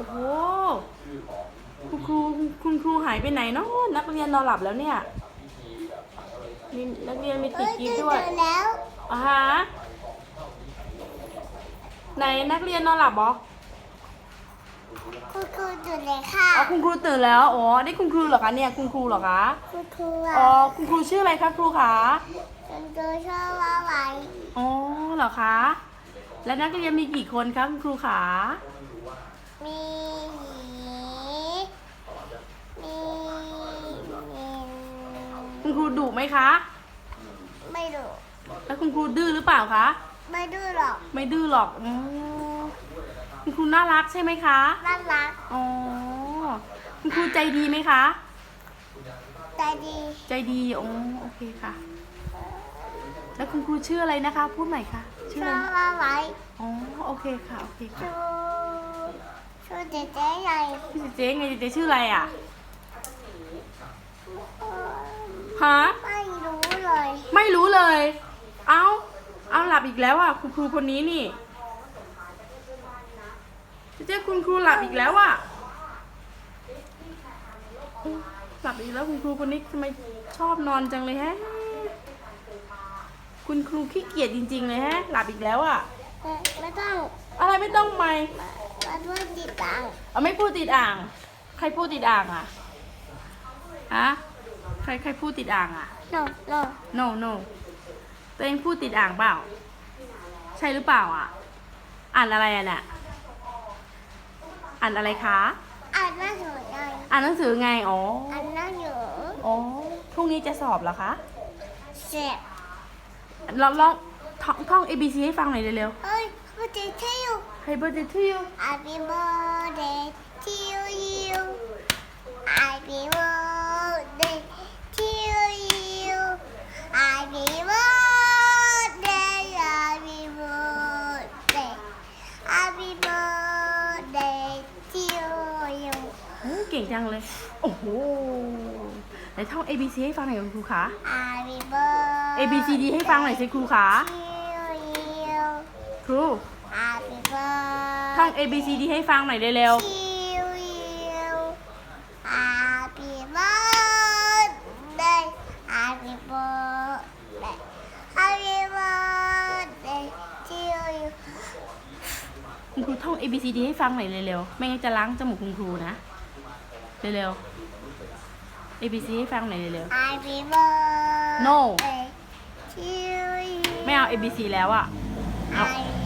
โอ้โหคุณครูคุณครูหายไปไหนเนาะนักเรียนนอนหลับแล้วเนี่ยมีนักเรียนมีติดกีบด้วยเจอแล้วอ่าฮะไหนนักเรียนนอนหลับเหรอคุณครูจุดเลยค่ะอ๋อคุณครูตื่นแล้วอ๋อนี่คุณครูเหรอคะเนี่ยคุณครูเหรอคะคุณครูอ๋ออะคุณครูชื่ออะไรคะครูคะคุณครูชอบว่าไว้อ๋อเหรอคะ และนักเรียนมีกี่คนคะคุณครูขา มีมีมีคุณครูดุไหมคะ ไม่ดูแล้วคุณครูดื้อหรือเปล่าคะ ไม่ดูหรอกไม่ดื้อหรอกอมคุณครูน่ารักใช่ไหมคะ น่ารักอ๋อ คุณครูใจดีไหมคะ ใจดีใจดีอ๋อโอเคค่ะ แล้วคุณครูชื่ออะไรนะคะ พูดใหม่ค่ะ ชื่อชอะไรอบว่าไว้อ๋อ โอเคค่ะ โอเคชูค่ะชู เจ๊เจ๊ใหญ่พี่เจ๊ไงเจ๊ชื่ออะไรอะฮะไม่รู้เลย ไม่รู้เลย เอาเอาหลับอีกแล้วอะคุณครูคนนี้นี่เจ๊คุณครูหลับอีกแล้วอะหลับอีกแล้วคุณครูคนนี้ทำไมชอบนอนจังเลยแฮะ คุณครูขี้เกียจจริงๆเลยแฮะ หลับอีกแล้วอะ ไม่ไม่ต้องอะไรไม่ต้องไม่มาด้วยติดตังเอาไม่พูดติดอ่าง ใครพูดติดอ่างอะฮะใครใครพูดติดอ่างอะ no no no no ตัวเองพูดติดอ่างเปล่า ใช่หรือเปล่าอะ อ่านอะไรอะเนี่ยอ่านอะไรคะอ่านหน้าหนูไงอ่านหนังสือไงอ๋ออ่านหน้าหนูอ๋อพรุ่งนี้จะสอบเหรอคะเจ็บลองลองท่องท่อง A B C ให้ฟังหน่อยเร็วเอ้ยพูดเจ๊เที่ยวๆ Happy birthday to you Happy birthday to you Happy birthday to you Happy birthday Happy birthday Happy birthday to you โอ้เก่งจังเลย โอ้โหไหนท่อง A B C ให้ฟังหน่อยคุณครูคะ Happy birthday A B C D ให้ฟังหน่อยสิครูคะ to you ครู Happy birthday ท่อง A B C D ให้ฟังหน่อยเร็ว to you Happy birthday Happy birthday Happy birthday to you ๆ คุณครูท่อง A B C D ให้ฟังหน่อยเร็วๆ ไม่งั้นจะล้างจมูกคุณครูนะ เร็วๆ A B C ให้ฟังหน่อยเร็ว Happy birthday No to you ๆ ไม่เอา A B C แล้วอะเอา Happy